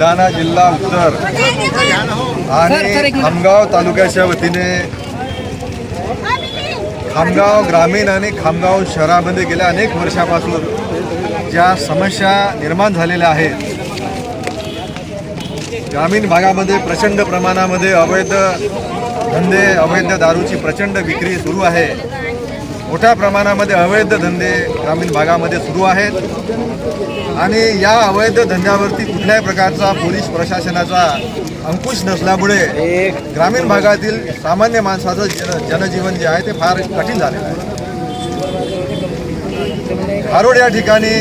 बुलढाणा जिल्हा उत्तर. आणि खामगाव तालुक्याच्या वतीने खामगाव ग्रामीण आणि खामगाव शहरामध्ये गेल्या अनेक वर्षापासून ज्या समस्या निर्माण झालेल्या आहेत ग्रामीण भागामध्ये प्रचंड प्रमाणामध्ये अवैध धंदे अवैध दारूची प्रचंड विक्री सुरू आहे. मोठ्या प्रमाणामध्ये अवैध धंदे ग्रामीण भागामध्ये सुरू आहेत. आणि या अवैध धंद्यावरती कुठल्याही प्रकारचा पोलीस प्रशासनाचा अंकुश नसल्यामुळे ग्रामीण भागातील सामान्य माणसाचं जन जनजीवन जे आहे ते फार कठीण झालेलं आहे. हारोड या ठिकाणी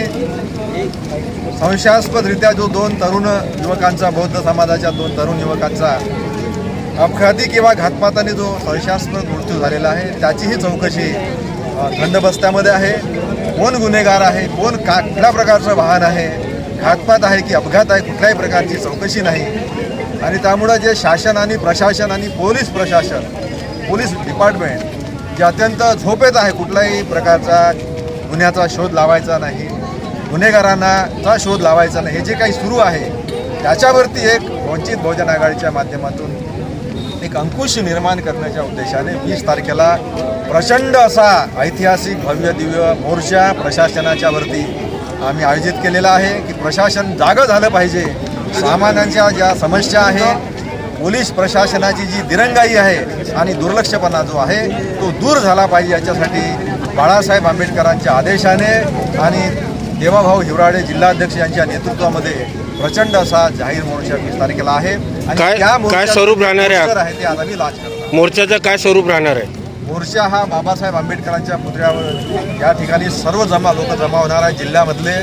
संशयास्पदरित्या जो दोन तरुण युवकांचा बौद्ध समाजाच्या दोन तरुण युवकांचा अपघाती किंवा घातपाताने जो संशयास्पद मृत्यू झालेला आहे त्याचीही चौकशी अ, आहे. कोण गुन्हेगार आहे? कोण का कुठल्या प्रकारचं वाहन आहे? घातपात आहे की अपघात आहे? कुठल्याही प्रकारची चौकशी नाही. आणि त्यामुळं जे शासन आणि प्रशासन आणि पोलीस प्रशासन पोलीस डिपार्टमेंट जे अत्यंत झोपेत आहे कुठल्याही प्रकारचा गुन्ह्याचा शोध लावायचा नाही. गुन्हेगारांनाचा शोध लावायचा नाही. हे जे काही सुरू आहे त्याच्यावरती एक वंचित बहुजन आघाडीच्या माध्यमातून एक अंकुश निर्माण करण्याच्या उद्देशाने वीस तारखेला प्रचंड असा ऐतिहासिक भव्य दिव्य मोर्चा प्रशासनाच्या वरती आम्ही आयोजित केलेला आहे की प्रशासन जागं झालं पाहिजे. सामान्यांच्या ज्या समस्या आहे पोलीस प्रशासनाची जी दिरंगाई आहे आणि दुर्लक्षपणा जो आहे तो दूर झाला पाहिजे याच्यासाठी बाळासाहेब आंबेडकरांच्या आदेशाने आणि देवाभाऊ हिवराळे जिल्हाध्यक्ष यांच्या नेतृत्वामध्ये प्रचंड असा जाहीर मोर्चा वीस तारखेला आहे. आणि काय- काय स्वरूप राहणार आहे? ते आज आम्ही लाच करणार मोर्चाचं काय स्वरूप राहणार आहे? मोर्चा हा बाबासाहेब आंबेडकरांच्या पुतळ्यावर या ठिकाणी सर्व जमा लोक जमा होणार आहे जिल्ह्यामधले.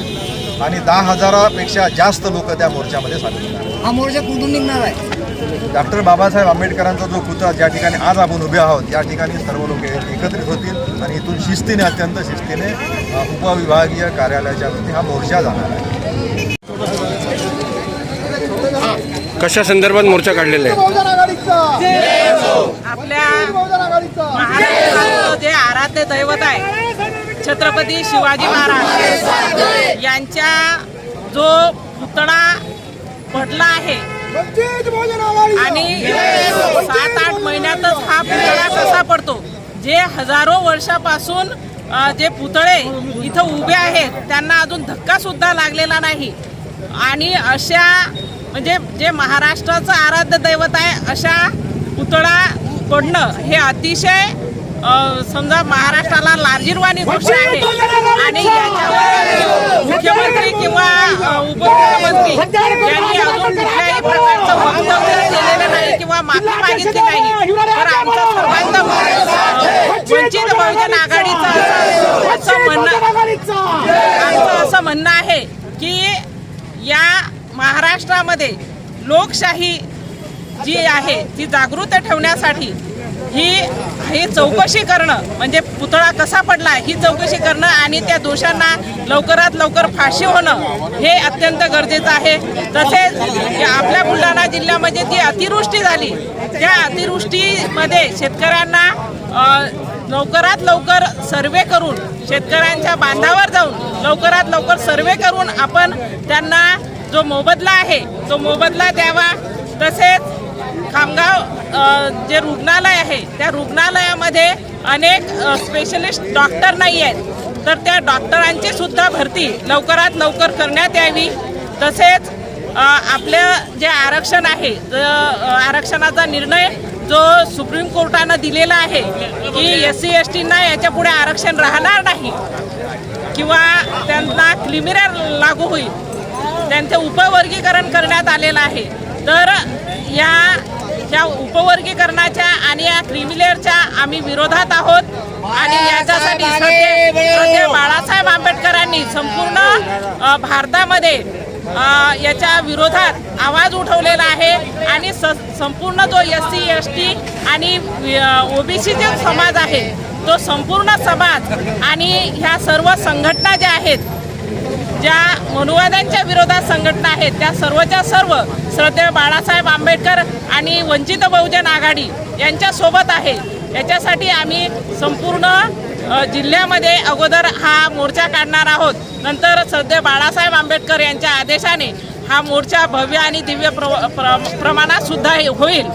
आणि दहा हजारापेक्षा जास्त लोक त्या मोर्चामध्ये सामील होणार. हा मोर्चा कुठून निघणार आहे? डॉक्टर बाबासाहेब आंबेडकरांचा जो पुतळा ज्या ठिकाणी आज आपण उभे आहोत या ठिकाणी सर्व लोक एकत्रित होतील. आणि इथून शिस्तीने अत्यंत शिस्तीने उपविभागीय कार्यालयाच्या वरती हा मोर्चा जाणार आहे. कशा संदर्भात मोर्चा काढलेला आहे? आपल्या महाराष्ट्राचं जे आराध्य दैवत आहे छत्रपती शिवाजी महाराज यांच्या जो पुतळा पडला आहे आणि सात आठ महिन्यातच हा पुतळा कसा पडतो? जे हजारो वर्षापासून जे पुतळे इथं उभे आहेत त्यांना अजून धक्का सुद्धा लागलेला नाही. आणि अशा म्हणजे जे महाराष्ट्राचं आराध्य दैवत आहे अशा पुतळा पडणं हे अतिशय समजा महाराष्ट्राला लाजीरवाणी गोष्ट आहे. आणि याच्यावर मुख्यमंत्री किंवा उपमुख्यमंत्री यांनी अजून कुठल्याही प्रकारचं वक्तव्य केलेलं नाही किंवा माफी मागितली नाही. तर आमचं सर्वांचं वंचित बहुजन आघाडीचं असं म्हणणं आमचं असं म्हणणं आहे की या महाराष्ट्रामध्ये लोकशाही जी आहे ती जागृत ठेवण्यासाठी ही ही चौकशी करणं म्हणजे पुतळा कसा पडला ही चौकशी करणं आणि त्या दोषांना लवकरात लवकर फाशी होणं हे अत्यंत गरजेचं आहे. तसेच आपल्या बुलढाणा जिल्ह्यामध्ये जी अतिवृष्टी झाली त्या अतिवृष्टीमध्ये शेतकऱ्यांना लवकरात लवकर सर्वे करून शेतकऱ्यांच्या बांधावर जाऊन लवकरात लवकर सर्वे करून आपण त्यांना जो मोबदला आहे तो मोबदला द्यावा. तसेच खामगाव जे रुग्णालय आहे त्या रुग्णालयामध्ये अनेक स्पेशलिस्ट डॉक्टर नाही आहेत. तर त्या डॉक्टरांची सुद्धा भरती लवकरात लवकर करण्यात यावी. तसेच आपलं जे आरक्षण आहे आरक्षणाचा निर्णय जो सुप्रीम कोर्टानं दिलेला आहे की एस सी एस टींना याच्यापुढे आरक्षण राहणार नाही किंवा त्यांना क्लिमिरर लागू होईल त्यांचं उपवर्गीकरण करण्यात आलेलं आहे. तर या त्या उपवर्गीकरणाच्या आणि या क्रिमिलेअरच्या आम्ही विरोधात आहोत. आणि याच्यासाठी बाळासाहेब आंबेडकरांनी संपूर्ण भारतामध्ये याच्या विरोधात आवाज उठवलेला आहे. आणि स संपूर्ण जो एस सी एस टी आणि ओबीसी जो समाज आहे तो संपूर्ण समाज आणि ह्या सर्व संघटना ज्या आहेत ज्या मनुवाद्यांच्या विरोधात संघटना आहेत त्या सर्वच्या सर्व श्रद्धेय बाळासाहेब आंबेडकर आणि वंचित बहुजन आघाडी यांच्यासोबत आहे याच्यासाठी आम्ही संपूर्ण जिल्ह्यामध्ये अगोदर हा मोर्चा काढणार आहोत. नंतर श्रद्धेय बाळासाहेब आंबेडकर यांच्या आदेशाने हा मोर्चा भव्य आणि दिव्य प्र, प्र, प्रमाणात सुद्धा हे होईल.